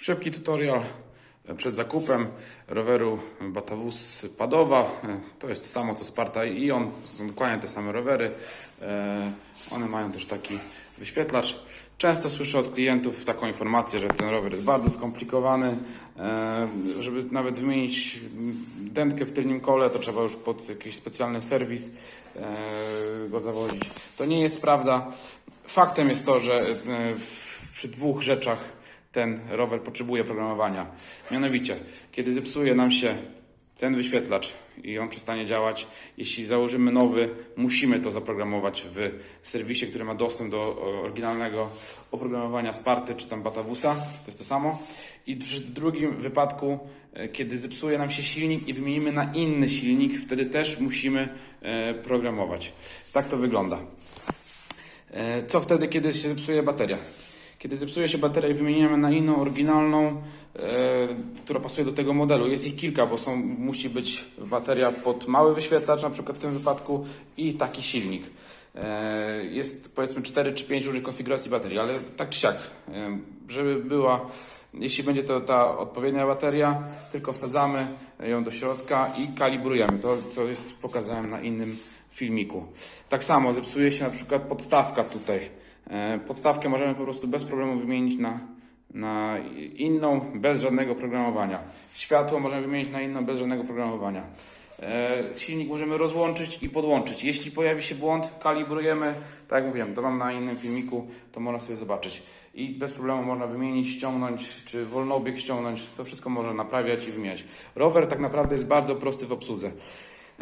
Szybki tutorial przed zakupem roweru Batawus Padowa. To jest to samo co Sparta i Ion. Są dokładnie te same rowery. E, One mają też taki wyświetlacz. Często słyszę od klientów taką informację, że ten rower jest bardzo skomplikowany. E, Żeby nawet wymienić dętkę w tylnym kole, to trzeba już pod jakiś specjalny serwis e, go zawozić. To nie jest prawda. Faktem jest to, że przy dwóch rzeczach ten rower potrzebuje programowania. Mianowicie, kiedy zepsuje nam się ten wyświetlacz i on przestanie działać, jeśli założymy nowy, musimy to zaprogramować w serwisie, który ma dostęp do oryginalnego oprogramowania Sparty czy tam Batawusa. To jest to samo. I przy drugim wypadku, e, kiedy zepsuje nam się silnik i wymienimy na inny silnik, wtedy też musimy e, programować. Tak to wygląda. E, Co wtedy, kiedy się zepsuje bateria? Kiedy zepsuje się bateria i wymieniamy na inną, oryginalną, e, która pasuje do tego modelu. Jest ich kilka, bo są, musi być bateria pod mały wyświetlacz, na przykład w tym wypadku, i taki silnik. E, jest powiedzmy 4 czy 5 różnych konfiguracji baterii, ale tak czy siak, e, żeby była, jeśli będzie to ta odpowiednia bateria, tylko wsadzamy ją do środka i kalibrujemy. To, co jest, pokazałem na innym filmiku. Tak samo zepsuje się na przykład podstawka tutaj. E, Podstawkę możemy po prostu bez problemu wymienić na, na inną, bez żadnego programowania. Światło możemy wymienić na inną, bez żadnego programowania. E, Silnik możemy rozłączyć i podłączyć. Jeśli pojawi się błąd, kalibrujemy. Tak jak mówiłem, to mam na innym filmiku, to można sobie zobaczyć. I bez problemu można wymienić, ściągnąć, czy wolnobieg ściągnąć. To wszystko można naprawiać i wymieniać. Rower tak naprawdę jest bardzo prosty w obsłudze.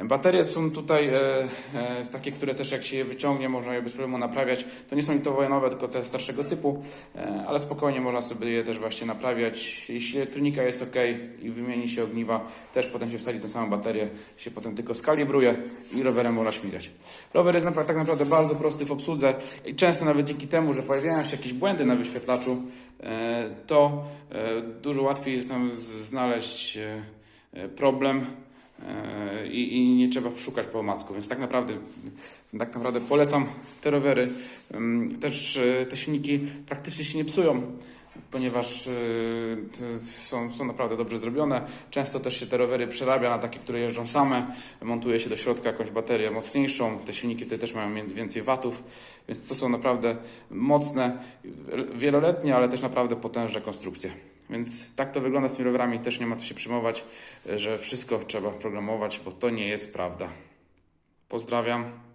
Baterie są tutaj e, e, takie, które też jak się je wyciągnie, można je bez problemu naprawiać. To nie są litowojonowe, tylko te starszego typu, e, ale spokojnie można sobie je też właśnie naprawiać. Jeśli elektronika jest ok i wymieni się ogniwa, też potem się wsadzi tę samą baterię, się potem tylko skalibruje i rowerem można śmigać. Rower jest napra- tak naprawdę bardzo prosty w obsłudze i często nawet dzięki temu, że pojawiają się jakieś błędy na wyświetlaczu, e, to e, dużo łatwiej jest nam znaleźć e, e, problem i, i nie trzeba szukać po omacku, więc tak naprawdę, tak naprawdę polecam te rowery. Też e, te silniki praktycznie się nie psują, ponieważ e, są, są naprawdę dobrze zrobione. Często też się te rowery przerabia na takie, które jeżdżą same, montuje się do środka jakąś baterię mocniejszą, te silniki wtedy też mają więcej watów, więc to są naprawdę mocne, wieloletnie, ale też naprawdę potężne konstrukcje. Więc tak to wygląda z tymi rowerami, też nie ma co się przejmować, że wszystko trzeba programować, bo to nie jest prawda. Pozdrawiam.